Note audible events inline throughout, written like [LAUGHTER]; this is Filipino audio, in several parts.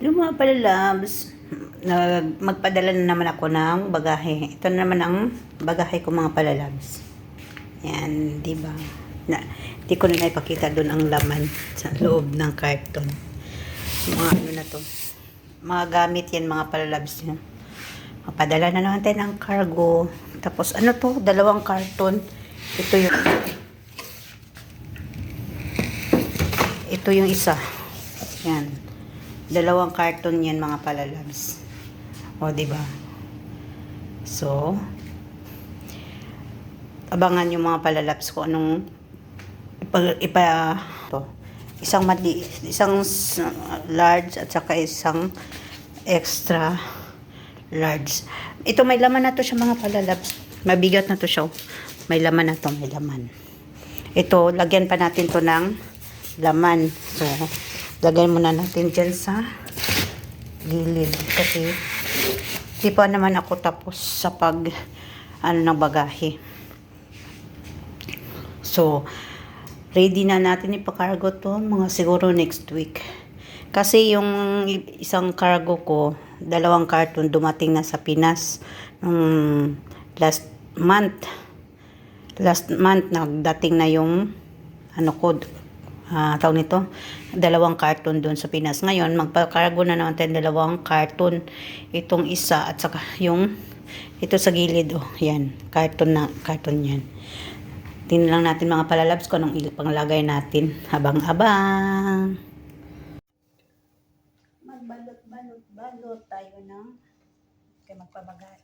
Yung mga palalabs, nag, magpadala na naman ako ng bagahe. Ito na naman ang bagahe ko mga palalabs. Yan, di ba? Na, di ko na naipakita doon ang laman sa loob ng carton. Mga ano na to. Mga gamit yan, mga palalabs nyo. Mapadala na naman tayo ng cargo. Tapos ano to? Dalawang carton. Ito yung ito yung isa. Yan. Dalawang carton yan mga palalabs. O, ba? So, abangan yung mga palalabs ko anong ipa, ipa to. Isang mali, isang large at saka isang extra large. Ito may laman na to siya mga palalabs. Mabigat na to siya. oh. May laman na to, may laman. Ito, lagyan pa natin to ng laman. So, lagyan muna natin dyan sa gilid. Kasi, di pa naman ako tapos sa pag, ano, ng bagahe. So, ready na natin ipakargo to mga siguro next week. Kasi yung isang cargo ko, dalawang carton dumating na sa Pinas nung last month. Last month nagdating na yung ano ko ah tawag nito, dalawang carton doon sa Pinas. Ngayon, magpa-cargo na naman tayo dalawang carton. Itong isa at saka yung ito sa gilid oh, yan, carton na carton yan. Tingnan lang natin mga palalabs ko anong panglagay natin. Habang-abang. Magbalot-balot-balot tayo ng kay magpabagay.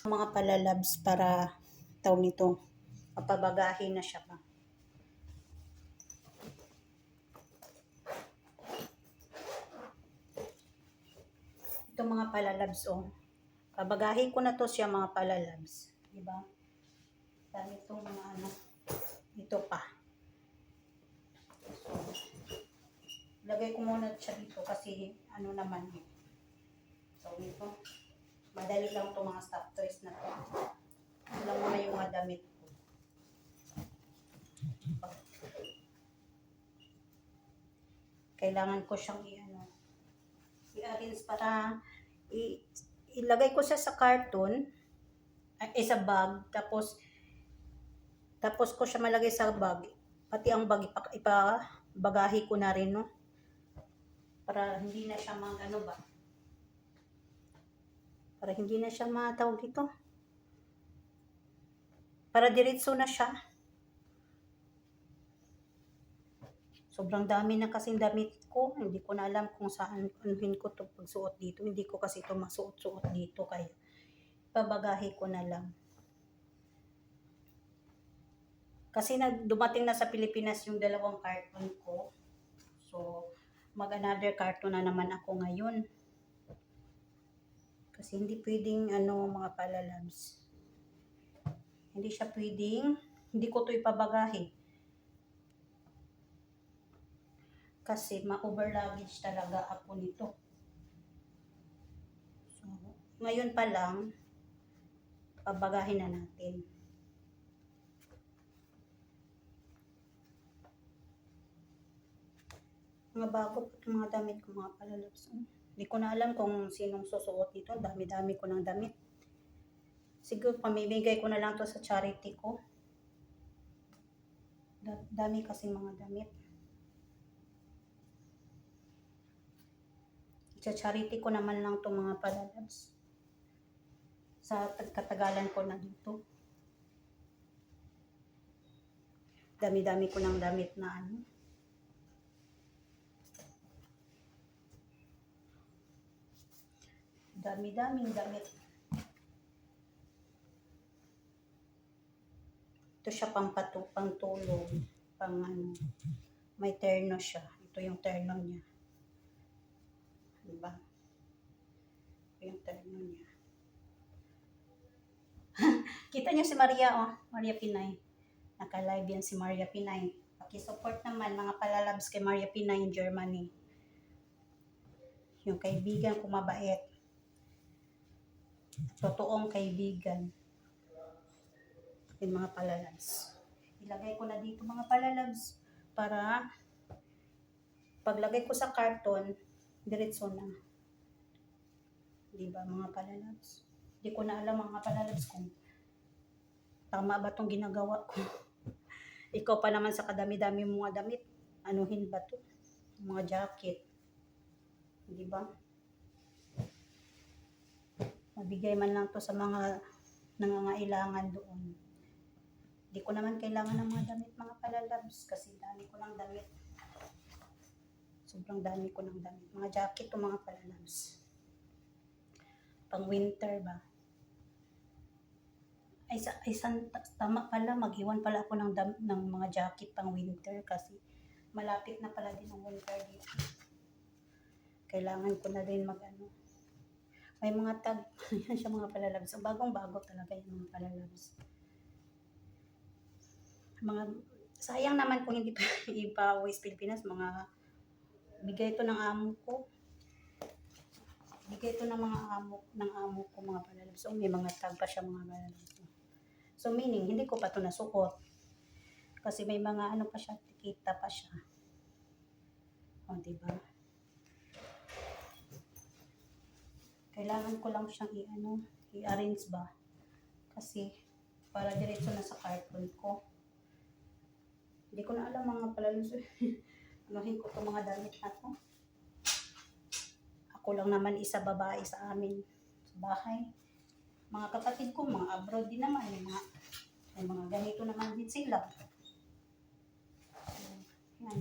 Mga palalabs para tawag nito, mapabagahin na siya pa. Ito mga palalabs, oh. Kabagahin ko na to siya mga palalabs. Diba? Dami itong mga ano. Ito pa. So, lagay ko muna siya dito kasi ano naman eh. So, ito. Madali lang itong mga stop toys na to. Ito lang muna yung mga damit ko. Kailangan ko siyang i-ano, i-arrange para i- ilagay ko siya sa carton ay sa bag tapos tapos ko siya malagay sa bag pati ang bag ipa, ipabagahi ko na rin no para hindi na siya mag ano ba para hindi na siya matawag dito para diretso na siya Sobrang dami na kasing damit ko. Hindi ko na alam kung saan anuhin ko to pagsuot dito. Hindi ko kasi ito masuot-suot dito. Kaya babagahe ko na lang. Kasi nag, dumating na sa Pilipinas yung dalawang carton ko. So, mag another carton na naman ako ngayon. Kasi hindi pwedeng ano mga palalabs. Hindi siya pwedeng, hindi ko to ipabagahe. kasi ma-over luggage talaga ako nito. So, ngayon pa lang, pabagahin na natin. Mga bago po mga damit ko, mga palalabs. Oh, Hindi ko na alam kung sinong susuot nito. Dami-dami ko ng damit. Siguro pamimigay ko na lang to sa charity ko. Da- Dami kasi mga damit. Sa charity ko naman lang itong mga palalabs. Sa tag- katagalan ko na dito. Dami-dami ko ng damit na ano. Dami-daming damit. Ito siya pang patu, pang tulog, pang ano. May terno siya. Ito yung terno niya. Diba? Ito yung terno niya. [LAUGHS] Kita niyo si Maria, oh. Maria Pinay. Naka-live yan si Maria Pinay. Pakisupport naman mga palalabs kay Maria Pinay in Germany. Yung kaibigan ko mabait. Totoong kaibigan. Yung mga palalabs. Ilagay ko na dito mga palalabs para paglagay ko sa karton, diretso na. Di ba mga palalabs? Di ko na alam mga palalabs kung tama ba tong ginagawa ko. [LAUGHS] Ikaw pa naman sa kadami-dami mga damit. Anuhin ba to? Mga jacket. Di ba? Mabigay man lang to sa mga nangangailangan doon. Di ko naman kailangan ng mga damit, mga palalabs, kasi dami ko ng damit. Sobrang dami ko ng damit. Mga jacket o mga palalabs. Pang winter ba? Ay, ay tama pala, mag-iwan pala ako ng, dam, ng mga jacket pang winter kasi malapit na pala din ang winter dito. Kailangan ko na din mag ano. May mga tag, [LAUGHS] yan siya mga palalabs. So, bagong-bago talaga yung mga palalabs mga sayang naman kung hindi pa [LAUGHS] ipa West Pilipinas mga bigay ito ng amo ko. Bigay ito ng mga amo ng amo ko mga palalabs so may mga tag pa siya mga palalabs so meaning hindi ko pa ito nasuot. Kasi may mga ano pa siya tikita pa siya. O diba kailangan ko lang siyang i-ano i-arrange ba kasi para diretso na sa carton ko hindi ko na alam mga palalus. [LAUGHS] Anuhin ko itong mga damit na to. Ako lang naman isa babae sa amin sa bahay. Mga kapatid ko, mga abroad din naman. May mga, may mga ganito naman din sila. Yan.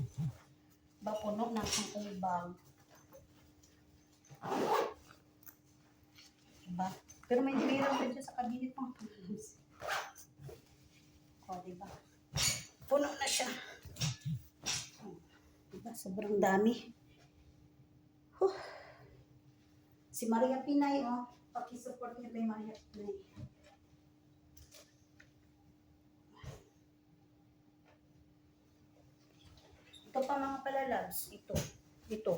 Ba puno ng ang bag. Diba? Pero may mirror din siya sa kabinet mga palalus. O, diba? Puno na siya. Oh, diba? Sobrang dami. Huh. Si Maria Pinay, oh. Pakisupport niyo kay Maria Pinay. Ito pa mga palalabs. Ito. Ito.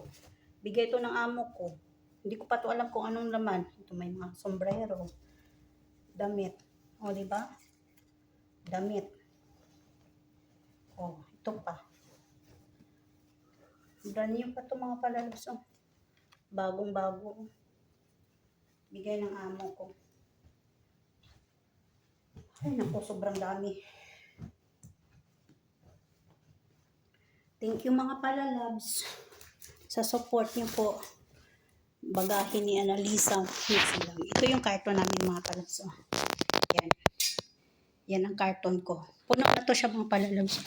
Bigay ito ng amo ko. Hindi ko pa to alam kung anong laman. Ito may mga sombrero. Damit. O, di ba? Damit. Oh, ito pa. Brand new pa to mga palalabs. Oh. Bagong-bago. Bigay ng amo ko. Ay, naku, sobrang dami. Thank you mga palalabs sa support niyo po. Bagahin ni Annalisa. Mix lang. Ito yung karton namin mga palalabs. Oh. Yan. Yan ang karton ko. Puno na to siya mga palalabs.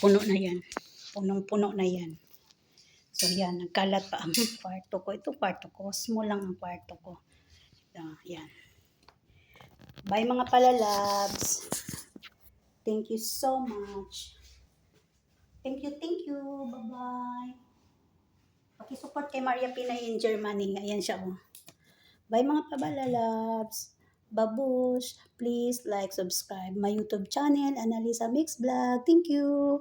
Puno na yan. Punong-puno na yan. So yan, nagkalat pa ang [LAUGHS] kwarto ko. Ito kwarto ko. Small lang ang kwarto ko. Ah, yan. Bye mga palalabs. Thank you so much. Thank you, thank you. Bye-bye. Pakisupport kay Maria Pinay in Germany. Ayan siya oh. Bye mga pabalalabs. Babush, please like, subscribe my YouTube channel, Analisa Mix Vlog. Thank you.